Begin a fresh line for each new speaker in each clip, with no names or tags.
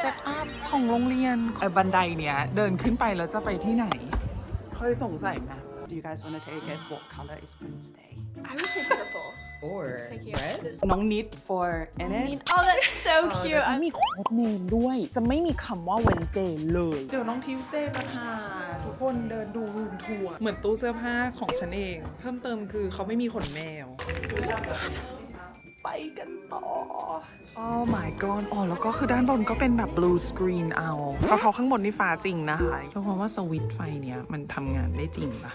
เซตอัพของโรงเรียนไอ้บันไดเนี้ยเดินขึ้นไปแล้วจะไปที่ไหนเคยสงสัยไหม Do you guys want to take a guess what color is Wednesday
I would say purple.
Or
Thank you.
red?
น้องนิด for n s
Oh, that's so cute.
จะมีโค้ดเนมด้วย จะไม่มีคำว่า Wednesday เลย เดี๋ยวน้องทิวสเดย์จะพาทุกคนเดินดูรูมทัวร์ เหมือนตู้เสื้อผ้าของฉันเอง เพิ่มเติมคือเขาไม่มีขนแมว ไปกันต่อ Oh my god อ๋อแล้วก็คือด้านบนก็เป็นแบบ blue screen เอาเพราะเขาข้างบนนี่ฟ้าจริงนะคะเพราะว่าสวิตช์ไฟเนี้ยมันทำงานได้จริงปะ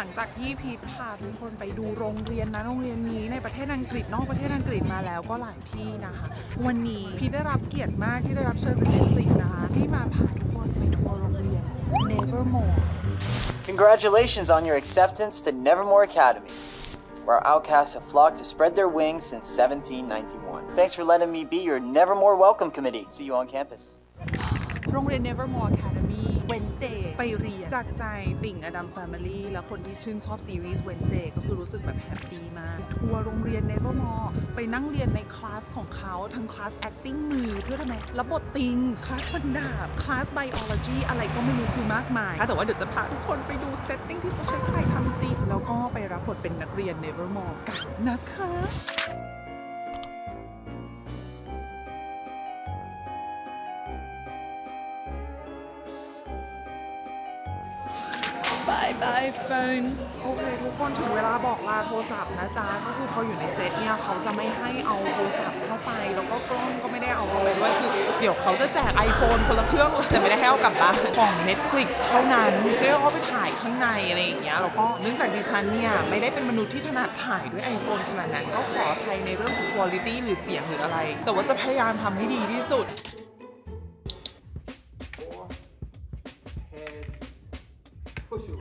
หลังจากที่พีทพาทุกคนไปดูโรงเรียนนะโรงเรียนนี้ในประเทศอังกฤษนอกประเทศอังกฤษมาแล้วก็หลายที่นะคะ วันนี้พีทได้รับเกียรติมากที่ได้รับเชิญจาก Netflix นะคะที่มาพาทุกคนไปทัวร์โรงเรียน Nevermore
Congratulations on your acceptance to Nevermore Academy, where outcasts have flocked to spread their wings since 1791. Thanks for letting me be your Nevermore Welcome Committee. See you on campus.
โรงเรียน Nevermore Academy Wednesday ไปเรียน จากใจติ่งอดัม Family และคนที่ชื่นชอบซีรีส์ Wednesday ก็คือรู้สึกแบบแฮปปี้มาก ทัวร์โรงเรียน Nevermore ไปนั่งเรียนในคลาสของเขาทั้งคลาส acting มือเพื่อทำไมรับบทติงคลาสฟันดาบคลาส biology อะไรก็ไม่รู้คือมากมายแต่ว่าเดี๋ยวจะพาทุกคนไปดูเซตติ้งที่เขาใช้ถ่ายทำจริงแล้วก็ไปรับบทเป็นนักเรียน Nevermore กันนะคะายบายโฟนโอเค ทุกคนถึงเวลาบอกลาโทรศัพท์นะจ๊ะก็คือเขาอยู่ในเซตเนี่ยเขาจะไม่ให้เอาโทรศัพท์เข้าไป แล้วก็กล้องก็ไม่ได้เอาเข้าไปด้วยคือเดี๋ยวเขาจะแจก iPhone คนละเครื่องแต่ไม่ได้ให้เอากลับบ้านของ Netflix เท่านั้นเรียกว่าไปถ่ายข้างในอะไรอย่างเงี้ยแล้วก็เนื่องจากดิฉันเนี่ยไม่ได้เป็นมนุษย์ที่ถนัดถ่ายด้วย iPhone ขนาดนั้นก็ขออภัยในเรื่องของ quality หรือเสียงหรืออะไร แต่ว่าจะพยายามทำให้ดีที่สุด
You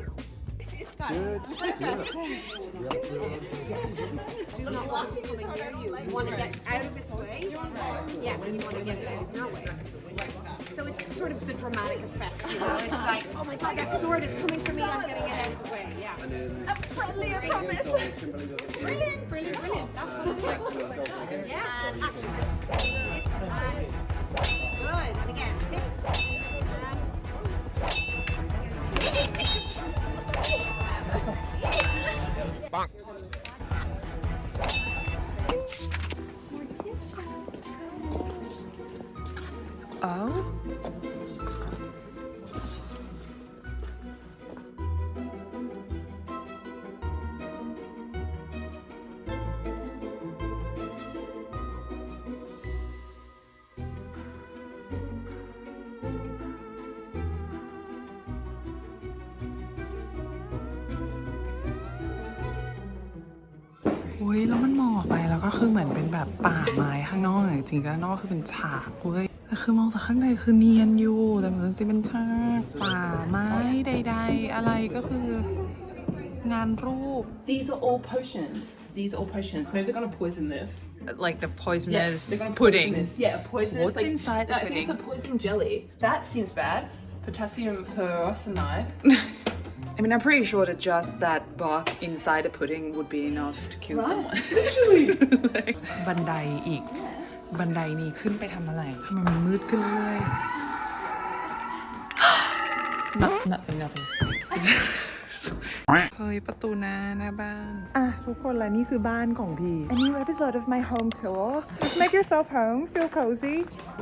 want to get out of its way? Yeah, you want to get out of your way. So it's sort of the dramatic effect, you know? It's like, oh my god, that sword is coming for me, I'm getting it out of the way. Yeah. I'm friendly, I promise. Brilliant, brilliant, brilliant. That's what is. Yeah, and action.
Oh. อุ้ยแล้วมันมองออกไปแล้วก็คือเหมือนเป็นแบบป่าไม้ข้างนอกจริงๆด้านนอกคือเป็นฉากเว้ยแต่คือมองจากข้างในคือเนียนอยู่แต่มันจริงๆเป็นฉากป่าไม้ใด ๆ อะไรก็คืองานรูป
These are all potions. These are all potions. Maybe they're gonna poison this.
like the
Yes,
poisonous
they're gonna
pudding
Poison this. Yeah, poisonous.
What's
like,
inside the
I think it's a
pudding?
poison jelly. That seems bad. Potassium peroxide.
I mean, I'm pretty sure that just that bark inside the pudding would be enough to kill someone.
Literally.
บันไดอีก บันไดนี้ขึ้นไปทำอะไรทำไมมันมืดขึ้นเรื่อยๆ not nothing nothing เฮ้ยประตูหน้าหน้าบ้าน อะ ทุกคนและนี่คือบ้านของพี่ A new episode of my home tour just make yourself home feel cozy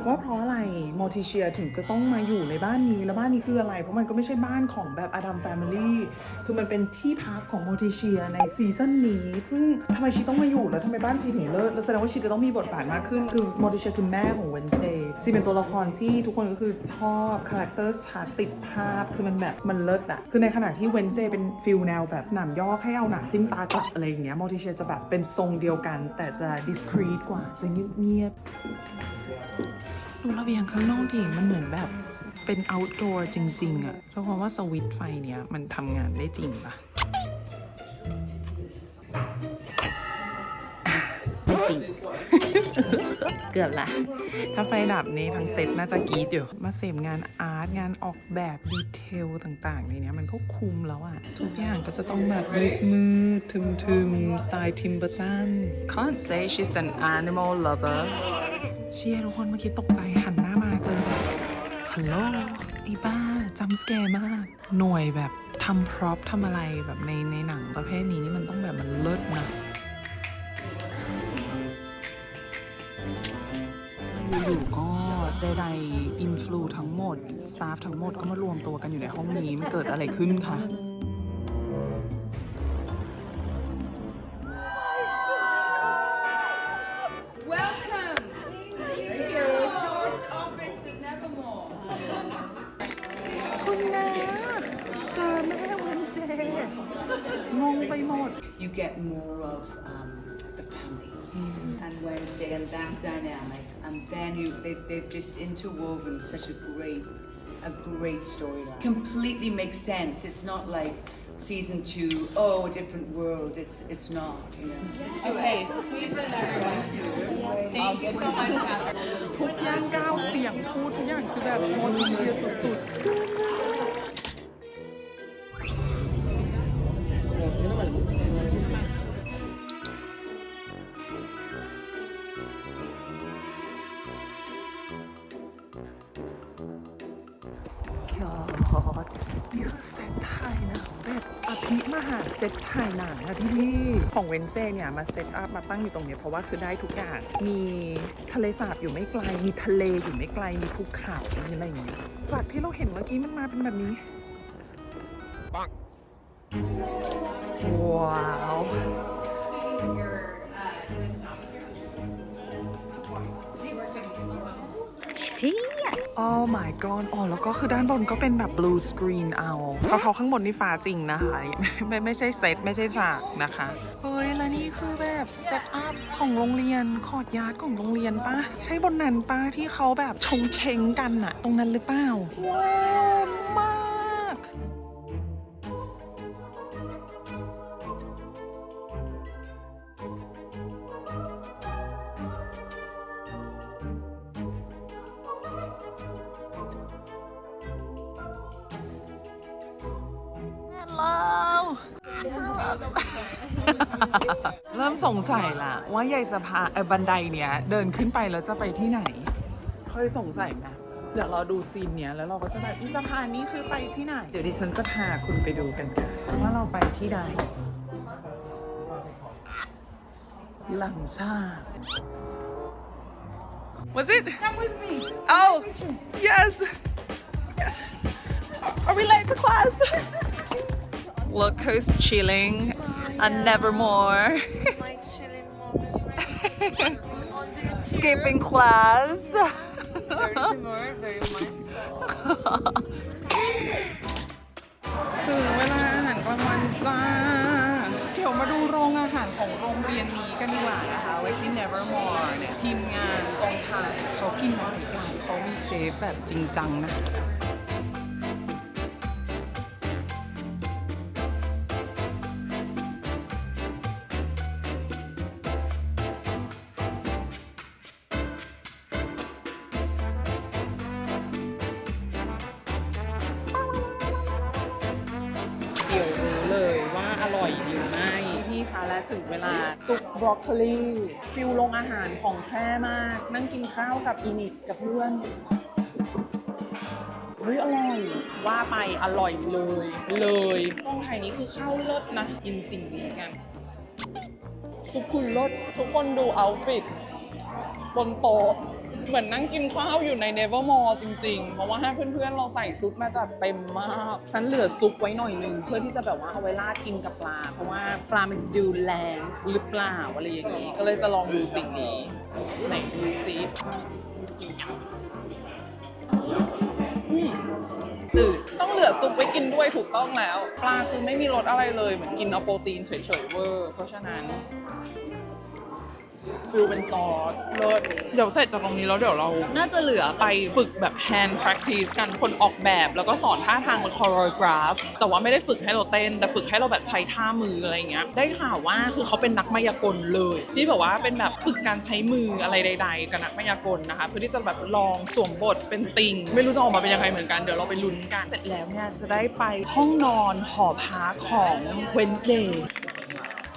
ว่าเพราะอะไรมอติเชียถึงจะต้องมาอยู่ในบ้านนี้ แล้วบ้านนี้คืออะไร เพราะมันก็ไม่ใช่บ้านของแบบอดัมแฟมิลี่คือมันเป็นที่พักของมอติเชียในซีซั่นนี้ ซึ่งทำไมชีต้องมาอยู่แล้วทำไมบ้านชีถึงเลิศแล้วแสดงว่าชีจะต้องมีบทบาทมากขึ้น คือมอติเชียคือแม่ของ Wednesday ชีเป็นตัวละครที่ทุกคนก็คือชอบคาแรคเตอร์ชัดติดภาพคือมันแบบมันเลิศอะคือในขณะที่ Wednesday เป็นฟิลแนวแบบหนามยอกให้เอาหนามจิ้มตากลับอะไรอย่างเงี้ยมอติเชียจะแบบเป็นทรงเดียวกัน แต่จะดิสครีตกว่าจะเงียบๆดูระเบียงข้างนอกดิมันเหมือนแบบเป็น outdoor จริง ๆอะเพราะว่าสวิตไฟเนี้ยมันทำงานได้จริงปะ ไม่จริง เกือบละ ถ้าไฟดับนี้ทั้งเซตน่าจะกรีดอยู่ มาเสพงานอาร์ตงานออกแบบดีเทลต่างๆ ในเนี้ยมันก็คุมแล้วอะทุกอย่างก็จะต้องแบบมืดมืดทึมทึมๆสไตล์ทิมเบอร์ตัน Can't say she's an animal lover เชียร์ทุกคนเมื่อกี้ตกใจหันหน้ามาเจอแบบฮัลโหลไอ้บ้าจำสแกร์มาก หน่วยแบบทำพร็อพทำอะไรแบบในในหนังประเภทนี้นี่มันต้องแบบมันเลิศนะ อยู่ก็ใดๆอินฟลูทั้งหมดซาฟทั้งหมดก็มารวมตัวกันอยู่ในห้องนี้มันเกิดอะไรขึ้นคะ
and Wednesday and that dynamic, and then you they've, they've just interwoven such a great a great storyline. Completely makes sense. It's not like season two, oh, a different world. It's it's not, you know.
Okay, squeeze in everyone. Thank you so much, Catherine.
ทุกย่างก้าวเสียงพูดทุกอย่างคือแบบโมดิเชียสุดๆ ถ่ายหนังอะพี่พี่ๆของเวนเซ่เนี่ยมาเซตอัพมาตั้งอยู่ตรงเนี้ยเพราะว่าคือได้ทุกอย่าง มีทะเลสาบอยู่ไม่ไกล มีทะเลอยู่ไม่ไกล มีภูเขามีอะไรอย่างเงี้ยจากที่เราเห็นเมื่อกี้มันมาเป็นแบบนี้ว้าว Oh my god อ๋อแล้วก็คือด้านบนก็เป็นแบบ blue screen เอาเขาเขาข้างบนนี่ฟ้าจริงนะคะ ไม่ไม่ใช่เซตไม่ใช่ฉากนะคะ เฮ้ย แล้วนี่คือแบบเซตอัพของโรงเรียนคอร์ดยาร์ดของโรงเรียนปะใช่บนนั้นปะที่เขาแบบชงเชงกันอะตรงนั้นหรือเปล่าว้าว เริ่มสงสัยละว่าใยสะพานเออบันไดเนี้ยเดินขึ้นไปแล้วจะไปที่ไหน เคยสงสัยไหมเดี๋ยวเราดูซีนเนี้ยแล้วเราก็จะแบบอีสะพานนี้คือไปที่ไหน เดี๋ยวดิฉันจะพาคุณไปดูกันค่ะว่าเราไปที่ใด หลังชา Was it? Come with me. Oh, yes. Are we late to class? Look who's chilling and nevermore.
My chilling moment.
Skipping class.
Very demure, very mindful.
ถึงเวลาอาหารกลางวันจ้า เดี๋ยวมาดูโรงอาหารของโรงเรียนนี้กันดีกว่านะคะ ไว้ที่ Nevermore เนี่ยทีมงานกองถ่ายเขากินอะไรกันเขามีเชฟแบบจริงจังนะ บรอกโคลีฟิลโรงอาหารของแท้มาก นั่งกินข้าวกับอินิดกับเพื่อนเฮ้ยอร่อย ว่าไปอร่อยเลย เลยกองไทยนี้คือข้าวเลิศนะ กินสิ่งนี้กันซุปคุณรสทุกคนดูเอาฟิตบนโต๊ะ เหมือนนั่งกินข้าวอยู่ใน Nevermore จริง ๆ เพราะว่าให้เพื่อนๆ เราใส่ซุปมาจัดเต็มมาก ฉันเหลือซุปไว้หน่อยนึง เพื่อที่จะแบบว่าเอาไว้ราดกินกับปลา เพราะว่าปลามันจะดูแรงหรือเปล่าอะไรอย่างนี้ ก็เลยจะลองดูสิ่งนี้ ไหนดูซิอืมจืดต้องเหลือซุปไว้กินด้วยถูกต้องแล้ว ปลาคือไม่มีรสอะไรเลยเหมือนกินเอาโปรตีนเฉยๆเวอร์เพราะฉะนั้น ฟิลเป็นซอสเลิศเดี๋ยวเสร็จจากตรงนี้แล้วเดี๋ยวเรา น่าจะเหลือไปฝึกแบบ hand practice กันคนออกแบบแล้วก็สอนท่าทางเป็น choreograph แต่ว่าไม่ได้ฝึกให้เราเต้น แต่ฝึกให้เราแบบใช้ท่ามืออะไรเงี้ยได้ข่าวว่าคือเขาเป็นนักมายากลเลย ที่แบบว่าเป็นแบบฝึกการใช้มืออะไรใด ๆ กับนักมายากลนะคะ เพื่อที่จะแบบลองสวมบทเป็นติง ไม่รู้จะออกมาเป็นยังไงเหมือนกันเดี๋ยวเราไปลุ้นกันเสร็จแล้วเนี่ยจะได้ไปห้องนอนหอพักของ Wednesday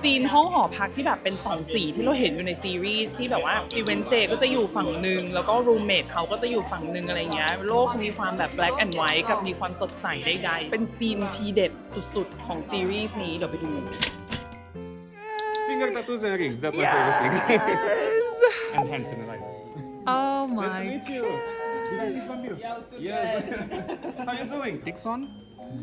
ซีนห้องหอพักที่แบบเป็นสองสีที่เราเห็นอยู่ในซีรีส์ที่แบบว่าชีเวนสเดย์ก็จะอยู่ฝั่งหนึ่งแล้วก็รูมเมทเขาก็จะอยู่ฝั่งหนึ่งอะไรเงี้ยโลกเขามีความแบบ black and white กับมีความสดใสใดๆ เป็นซีนทีเด็ดสุดๆ ของซีรีส์นี้เดี๋ยวไปดู
Finger tattoos and rings. That's my favorite thing. and hand sanitizer.
Oh
Nice to meet you. Did I come here? Yes. How you doing? Dixon?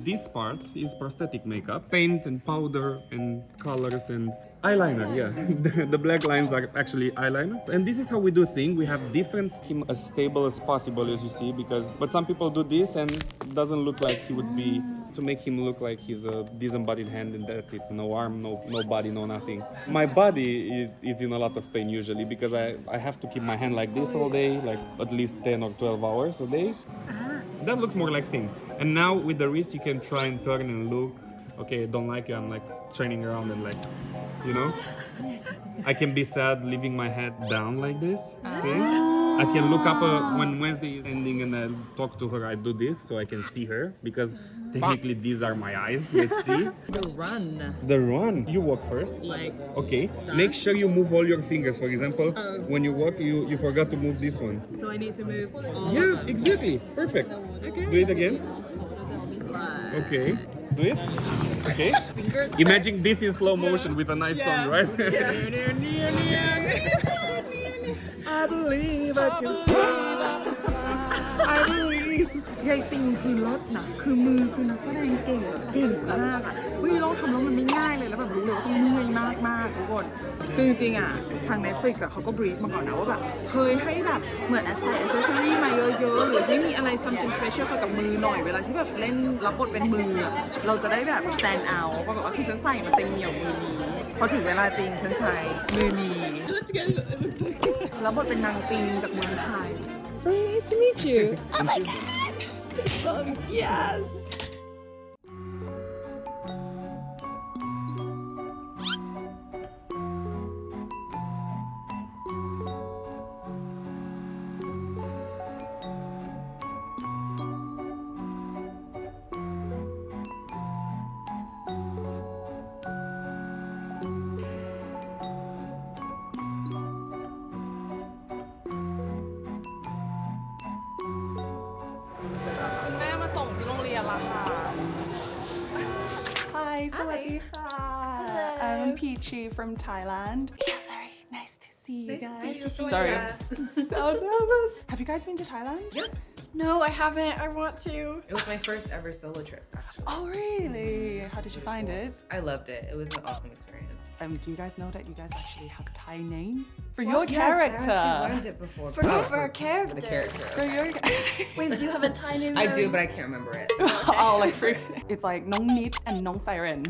This part is prosthetic makeup, paint and powder and colors and eyeliner. Yeah, the, the black lines are actually eyeliner. And this is how we do things. We have different skin as stable as possible, as you see, because but some people do this and it doesn't look like he would be to make him look like he's a disembodied hand and that's it. No arm, no no body, no nothing. My body is, is in a lot of pain usually because I, I have to keep my hand like this all day, like at least 10 or 12 hours a day. That looks more like thing. And now with the wrist, you can try and turn and look. Okay, don't like you. I'm like turning around and like, you know. I can be sad leaving my head down like this. See? I can look up uh, when Wednesday is ending and I talk to her. I do this so I can see her because technically these are my eyes. Let's see.
The run
The run. You walk first.
like
Okay. Make sure you move all your fingers. For example, uh, when you walk, you you forgot to move this one.
so I need to move all
Yeah, exactly. Perfect. Do it again. Okay. Do it. Okay. Imagine this in slow motion with a nice song, right?
I believe I can I believe ยายติงคือรถนะคือมือคือนักแสดงเก่งแบบเก่งมากอะเฮ้ยเราทำแล้วมันไม่ง่ายเลยแล้วแบบรู้เลยว่าต้องเหนื่อยมากมากๆทุกคนคือจริงๆอะทาง Netflix อะเขาก็บรีฟมาก่อนนะว่าแบบเฮ้ยให้แบบเหมือนใส่อ c เซสซอรี่มาเยอะๆหรือให้มีอะไร something special เกี่ยวกับมือหน่อยเวลาที่แบบเล่นรับบทเป็นมืออะเราจะได้แบบ stand out ปรากฏว่าคือฉันใส่มาเต็มเหนียวมือนี้พอถึงเวลาจริงฉันใช้มือนี้แล้วบทเป็นนางติงจากเมืองไทย Very nice to meet you. Oh my god. yes. Hi สวัสดีค่ะ I'm Peachy from Thailand see you guys
Nice to see you.
Sorry I'm so nervous Have you guys been to Thailand
Yes. No, I haven't. I want to.
It was my first ever solo trip, actually.
Oh really How did you find it
I loved it. It was an awesome experience.
um, Do you guys know that you guys actually have Thai names for
Well,
your
yes,
character
I actually learned it before.
For,
Oh,
for our
For
characters.
the character.
For your
Wait, do you have a Thai name?
I do, but I can't remember it.
oh like for it's like Nong Nit and Nong Siren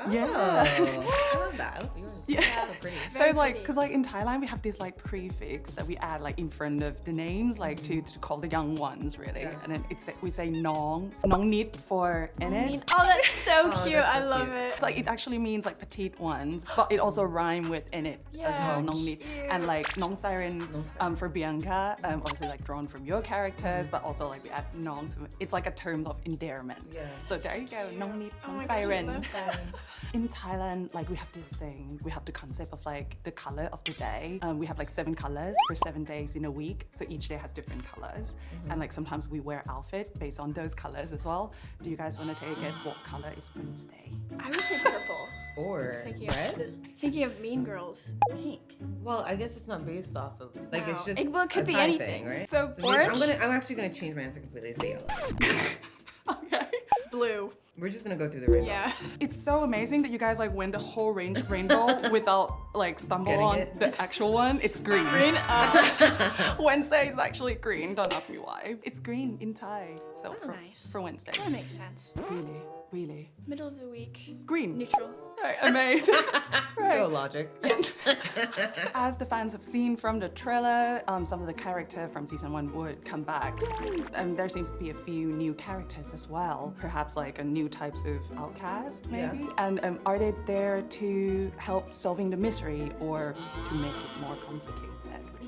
Oh,
Yeah.
I love that. I love yours.
Yeah.
So pretty.
So
Very
like,
pretty.
cause like in Thailand we have this like prefix that we add like in front of the names, like to, to call the young ones really,
Yeah.
and then it's we say nong nong nit for in it.
Oh, that's so
Oh,
cute.
that's
I love
cute.
it.
It's like it actually means like petite ones, but it also rhyme with in it as well, nong nit, and like nong siren
Nong siren.
um, for Bianca, um, obviously like drawn from your characters,
Mm-hmm.
but also like we add nong to. It's like a term of endearment.
Yeah.
So there you go, nong nit,
Oh
nong
my gosh, I
siren.
love that.
In Thailand, like we have this thing, we have the concept of like the color of the day. Um, we have like seven colors for seven days in a week. So each day has different colors. And like sometimes we wear outfit based on those colors as well. Do you guys want to take a guess what color is Wednesday?
I would say purple.
Or
Thinking
red?
of, thinking of Mean Girls. Pink.
Well, I guess it's not based off of like it's just
It- well, it could
a
be
Thai
anything.
thing, right?
So
maybe- I'm
orange?
gonna I'm actually gonna change my answer completely. Say yellow.
Okay.
Blue.
We're just gonna go through the rainbow.
Yeah.
It's so amazing that you guys like win the whole range of rainbow without like stumble
Getting
on
it?
the actual one. It's green.
Green. Uh,
Wednesday is actually green. Don't ask me why. It's green in Thai. So
That's
for,
nice.
for Wednesday.
that makes sense.
Really.
Really?
Middle of the week.
Green.
Neutral.
Right, amazing. right.
No logic.
As the fans have seen from the trailer, um, some of the character from season one would come back. And there seems to be a few new characters as well. Perhaps like a new types of outcast, maybe. And um, are they there to help solving the mystery or to make it more complicated?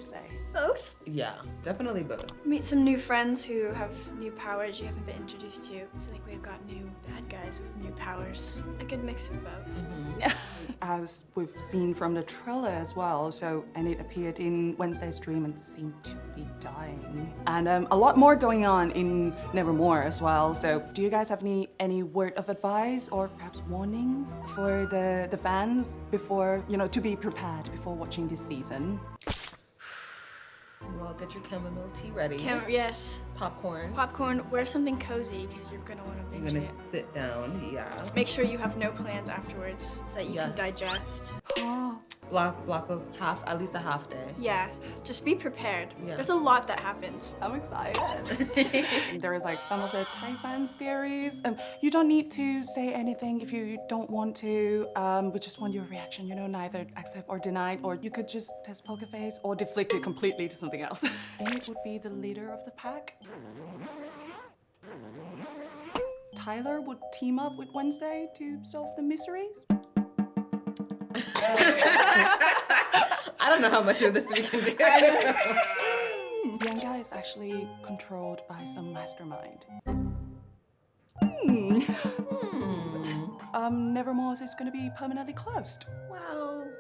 Would you say?
Both.
yeah, definitely both.
Meet some new friends who have new powers you haven't been introduced to. I feel like we've got new bad guys with new powers. A good mix of both.
As we've seen from the trailer as well, so and it appeared in Wednesday's Dream and seemed to be dying, and um, a lot more going on in Nevermore as well. So, do you guys have any any word of advice or perhaps warnings for the the fans before you know to be prepared before watching this season?
Well, get your chamomile tea ready.
Cam- yes.
Popcorn.
Popcorn. Wear something cozy because you're gonna want to
You're gonna
it.
sit down. Yeah.
Make sure you have no plans afterwards so that you
Yes.
can digest.
Block block of half at least a half day.
Yeah, just be prepared.
Yeah.
There's a lot that happens.
I'm excited. there is like some of the Thai theories. Um, you don't need to say anything if you don't want to. Um, we just want your reaction. You know, neither accept or deny, or you could just test poker face or deflect it completely to something else. and it would be the leader of the pack. Tyler would team up with Wednesday to solve the mysteries.
I don't know how much of this we can do.
Bianca is actually controlled by some mastermind. Hmm. Um, Nevermore is going to be permanently closed.
well, you know,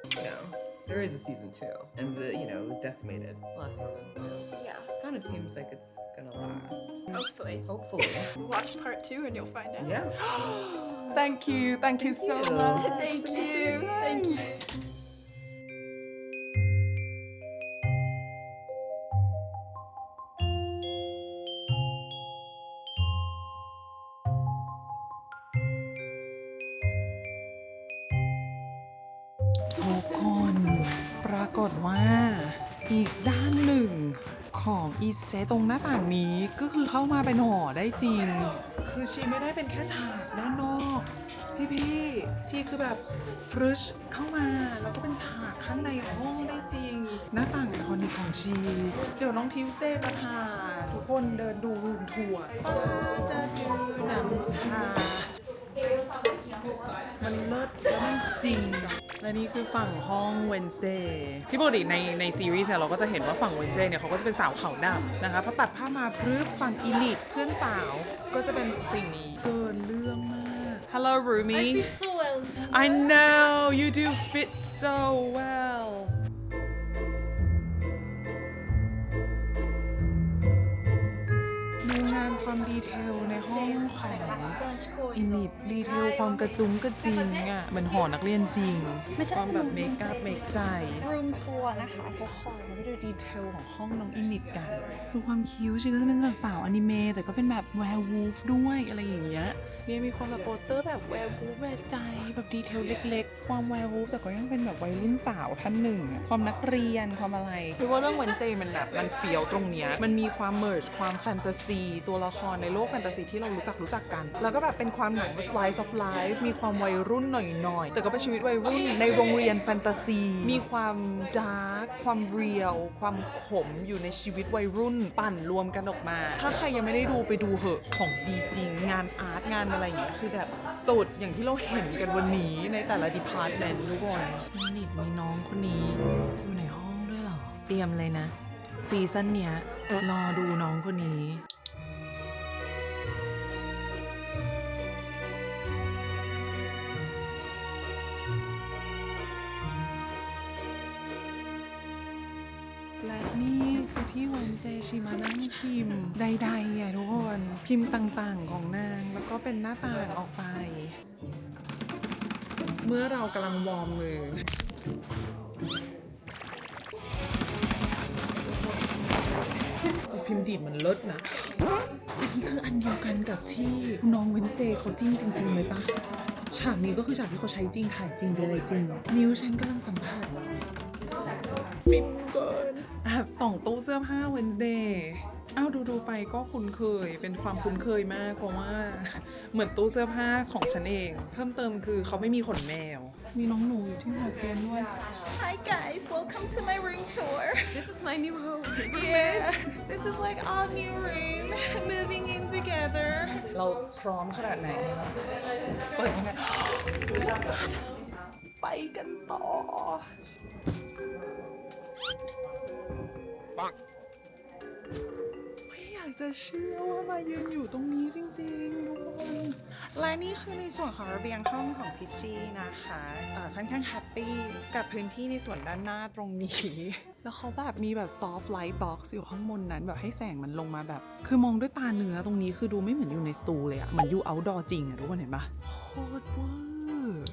there is a season two, and the you know it was decimated last season, so
Yeah,
kind of seems like it's gonna last.
hopefully.
Hopefully.
Watch part two and you'll find out.
Yeah.
Thank you, thank you so
you.
much.
Thank you. Thank you.
ตรงหน้าต่างนี้ก็คือเข้ามาเป็นหอได้จริง คือชีไม่ได้เป็นแค่ฉากด้านนอก พี่พี่ๆชีคือแบบฟรุชเข้ามาแล้วก็เป็นฉากข้างในห้องได้จริง หน้าต่างไอคอนิกของชี เดี๋ยวน้องทิวเซ่จะพาทุกคนเดินดูรูมทัวร์ป้าจะดูหน้ำชามันเลิศแล้วมันจริง และนี่คือฝั่งห้อง Wednesday ที่ปกติในในซีรีส์เนี่ยเราก็จะเห็นว่าฝั่ง Wednesday เนี่ยเขาก็จะเป็นสาวเขาวดำนะคะพอตัดภาพมาพรึบฝั่งอีลิทเพื่อนสาวก็จะเป็นสิ่งนี้เกินเรื่องมาก Hello Rumi
so well.
I know you do fit so well ดูงานความดีเทลในห้องของอินิดดีเทลความกระจุงกระจิงอะเหมือนหอนักเรียนจริงความแบบเมคอัพเมคใจ
รูมทัวร์นะคะทุกคน
มาดูดีเทลของห้องน้องอินิดกันดูความคิ้วชีก็จะเป็นแบบสาวอนิเมะแต่ก็เป็นแบบแวร์วูฟด้วยอะไรอย่างเงี้ย เนี่ยมีความแบบโปสเตอร์แบบแวร์วูฟแวร์ใจแบบดีเทลเล็กๆ ความแวร์วูฟแต่ก็ยังเป็นแบบวัยรุ่นสาวท่านหนึ่งอะความนักเรียนความอะไรคือว่าเรื่อง Wednesday มันแบบมันเฟี้ยวตรงเนี้ยมันมีความเมิร์จความแฟนตาซีตัวละครในโลกแฟนตาซีที่เรารู้จักรู้จักกัน แล้วก็แบบเป็นความหนัง slice of life มีความวัยรุ่นหน่อยๆ แต่ก็เป็นชีวิตวัยรุ่นในโรงเรียนแฟนตาซี มีความดาร์กความเรียลความขมอยู่ในชีวิตวัยรุ่นปั่นรวมกันออกมา ถ้าใครยังไม่ได้ดูไปดูเหอะของดีจริง งานอาร์ตงานอะไรอย่างเงี้ยคือแบบสุดอย่างที่เราเห็นกันวันนี้ในแต่ละดีพาร์ตเมนต์ทุกคนมีนิดมีน้องคนนี้อยู่ในห้องด้วยเหรอ เตรียมเลยนะ ซีซั่นเนี้ยรอดูน้องคนนี้และนี่ ที่วันเซชิมานั่งพิมพ์ ใดๆอะทุกคนพิมพ์ต่างๆของนาง แล้วก็เป็นหน้าต่างออกไป เมื่อเรากำลังวอร์มมือพิมพ์ดีดมันเลิศนะอันนี้คืออันเดียวกันกับที่น้องเวนเซเขาจริงจริงๆเลยปะฉากนี้ก็คือฉากที่เขาใช้จริงถ่ายจริงอะไรจริง นิ้วฉันกำลังสัมผัส ฟินเกินแอบส่องตู้เสื้อผ้า Wednesday
อ้าวดูดูๆไปก็คุ้นเคยเป็นความคุ้นเคยมากเพราะว่า เหมือนตู้เสื้อผ้าของฉันเอง เพิ่มเติมคือเขาไม่มีขนแมว มีน้องหนูอยู่ที่หัวเตียงด้วย
Hi guys, welcome to my room tour.
This is my new home.
Yeah, this is like our new room, moving in together.
เราพร้อมขนาดไหน เปิดยังไงไปกันต่อ ไม่อยากจะเชื่อว่ามายืนอยู่ตรงนี้จริงๆทุกคนและนี่คือในส่วนของระเบียงห้องของพิชชี่นะคะเอ่อค่อนข้างแฮปปี้กับพื้นที่ในส่วนด้านหน้าตรงนี้ แล้วเขาแบบมีแบบซอฟต์ไลท์บ็อกซ์อยู่ข้างบนนั้นแบบให้แสงมันลงมาแบบ คือมองด้วยตาเนื้อตรงนี้คือดูไม่เหมือนอยู่ในสตูเลยอะเหมือนอยู่เอาท์ดอร์จริงอะทุกคนเห็นปะโคตรเวอร์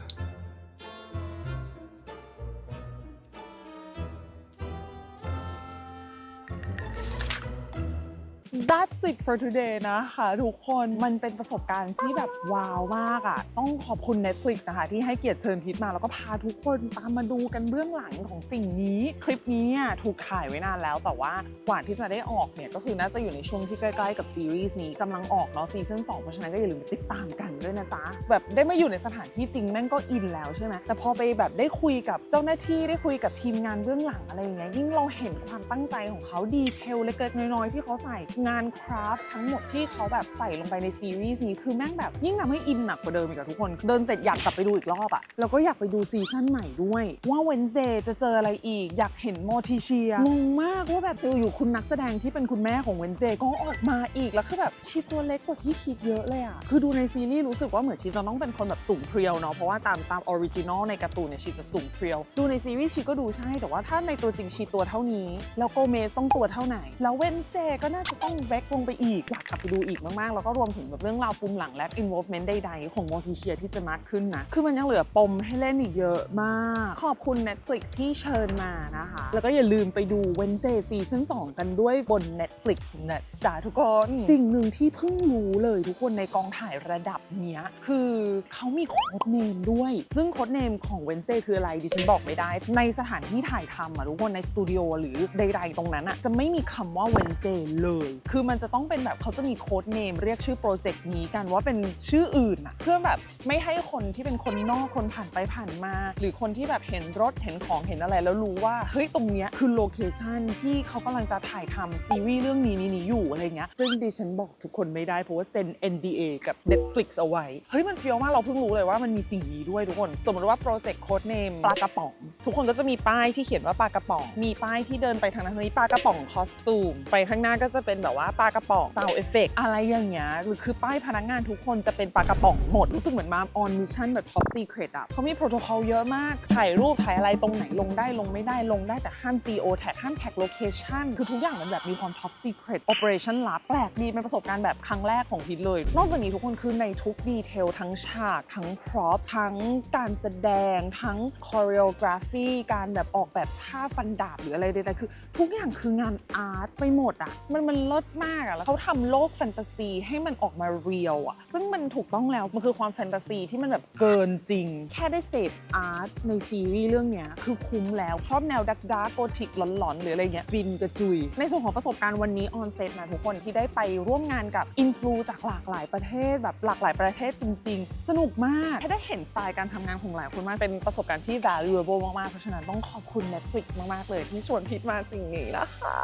That's it for today นะคะทุกคนมันเป็นประสบการณ์ที่แบบว้าวมากอะ่ะ ต้องขอบคุณ Netflix นะคะที่ให้เกียรติเชิญพิษมาแล้วก็พาทุกคนตามมาดูกันเบื้องหลังของสิ่งนี้ คลิปนี้เนี่ยถูกถ่ายไว้นานแล้ว แต่ว่ากว่าที่จะได้ออกเนี่ยก็คือน่าจะอยู่ในช่วงที่ใกล้ๆกับซีรีส์นี้กำลังออกเนาะซีซั่น2เพราะฉะนั้นก็อย่าลืมติดตามกันด้วยนะจ๊ะแบบได้มาอยู่ในสถานที่จริงแม่งก็อินแล้วใช่ไหมแต่พอไปแบบได้คุยกับเจ้าหน้าที่ได้คุยกับทีมงานเบื้องหลังอะไรอย่างเงี้ยยิ่งเราเห็นความตั้งใจของเขาดีเทลเล็กๆน้อยๆที่เขาใส่งานคราฟทั้งหมดที่เขาแบบใส่ลงไปในซีรีส์นี้คือแม่งแบบยิ่งทำให้อินหนักกว่าเดิมอีกอะทุกคน เดินเสร็จอยากกลับไปดูอีกรอบอะแล้วก็อยากไปดูซีซั่นใหม่ด้วย ว่าเวนเ y จะเจออะไรอีก อยากเห็นโมทิเชียงงมากว่าแบบอยู่คุณนักแสดงที่เป็นคุณแม่ของเวนเ y ก็ออกมาอีกแล้วคือแบบชีตัวเล็กกว่าที่คิดเยอะเลยอะคือดูในซีรีส์รู้สึกว่าเหมือนชีจะต้องเป็นคนแบบสูงเพรียวเนาะเพราะว่าตามตามออริจินอลในการ์ตูนเนี่ยชีจะสูงเพรียว ดูในซีรีส์ชีก็ดูใช่แต่ว่าถ้าในตัวจริงชีตัวเท่านี้ แล้วโกเมสต้องตัวเท่าไหนแล้วเวนเซก็น่าจะต้องแบ็กลงไปอีก อยากกลับไปดูอีกมากๆ แล้วก็รวมถึงแบบเรื่องราวปุ่มหลังและ involvement ใดๆ ของโมทิเชียที่จะมากขึ้นนะ คือมันยังเหลือปมให้เล่นอีกเยอะมาก ขอบคุณ Netflix ที่เชิญมานะคะ แล้วก็อย่าลืมไปดู Wednesday ซีซั่น2กันด้วยบน Netflix นะจ๊ะทุกคน สิ่งหนึ่งที่เพิ่งรู้เลยทุกคนในกองถ่ายระดับเนี้ย คือเขามีโค้ดเนมด้วย ซึ่งโค้ดเนมของ Wednesday คืออะไรดิฉันบอกไม่ได้ ในสถานที่ถ่ายทำอะทุกคนในสตูดิโอหรือใดๆตรงนั้นอะจะไม่มีคำว่า Wednesday เลยคือมันจะต้องเป็นแบบเขาจะมีโค้ดเนมเรียกชื่อโปรเจกต์นี้กันว่าเป็นชื่ออื่นอะเพื่อแบบไม่ให้คนที่เป็นคนนอกคนผ่านไปผ่านมา หรือคนที่แบบเห็นรถเห็นของเห็นอะไร แล้วรู้ว่าเฮ้ยตรงเนี้ยคือโลเคชันที่เขากำลังจะถ่ายทำซีรีส์เรื่องนี้นี้นี้อยู่อะไรเงี้ยซึ่งดิฉันบอกทุกคนไม่ได้เพราะว่าเซ็น NDA กับ Netflix เอาไว้เฮ้ยมันเฟี้ยวมากเราเพิ่งรู้เลยว่ามันมีสิ่งนี้ด้วยทุกคน สมมติว่าโปรเจกต์โค้ดเนมปลากระป๋อง ทุกคนก็จะมีป้ายที่เขียนว่าปลากระป๋อง มีป้ายที่เดินไปทางนั้นทางนี้ปลากระป๋องคอสตูมไปข้างหน้าก็จะเป็นแบบว่าปลากระป๋องซาวเอฟเฟกอะไรอย่างเงี้ยหรือคือป้ายพนักงานทุกคนจะเป็นปลากระป๋องหมด รู้สึกเหมือนมาออนมิชชั่นแบบท็อปซีเครตอะเขามีโปรโตคอลเยอะมาก ถ่ายรูปถ่ายอะไรตรงไหนลงได้ลงไม่ได้ลงได้แต่ห้าม geo tag ห้าม tag location คือทุกอย่างมันแบบมีความ top secret operation ลับแปลกดีเป็นประสบการณ์แบบครั้งแรกของพิทเลย นอกจากนี้ทุกคนคือในทุกดีเทลทั้งฉากทั้ง prop ทั้งการแสดงทั้ง choreography การแบบออกแบบท่าฟันดาบหรืออะไรใดๆคือ ทุกอย่างคืองานอาร์ตไปหมดอะมันมันเลิศมากอะแล้วเขาทำโลกแฟนตาซีให้มันออกมาเรียลอะซึ่งมันถูกต้องแล้วมันคือความแฟนตาซีที่มันแบบเกินจริง แค่ได้เสพอาร์ตในซีรีส์เรื่องเนี้ยคือคุ้มแล้วชอบแนวดักดาร์กโกธิกหลอนๆหรืออะไรเงี้ยฟินกระจุย ในส่วนของประสบการณ์วันนี้ออนเซตนะทุกคนที่ได้ไปร่วมงานกับอินฟลูจากหลากหลายประเทศแบบหลากหลายประเทศจริง ๆ สนุกมากให้ได้เห็นสไตล์การทำงานของหลายคนมากเป็นประสบการณ์ที่ valuable มากๆเพราะฉะนั้นต้องขอบคุณ Netflix มากๆเลยที่ชวนพิทมาสิ่งนี้นะคะ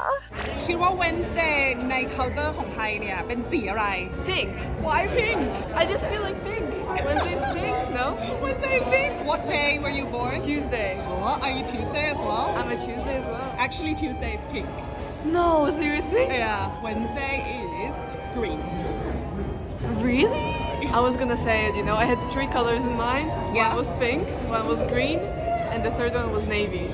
คิดว่า Wednesday ใน culture ของไทยเนี่ยเป็นสีอะไร
Pink.
Why pink
I just feel like pink. Wednesday's pink, no?
Wednesday is pink What day were you born
Tuesday.
What are you Tuesday as well
I'm a Tuesday as well.
Actually Tuesday is pink
No, seriously?
Yeah Wednesday is green
Really? I was gonna say it, you know, I had three colors in mind.
Yeah.
One was pink, one was green, and the third one was navy.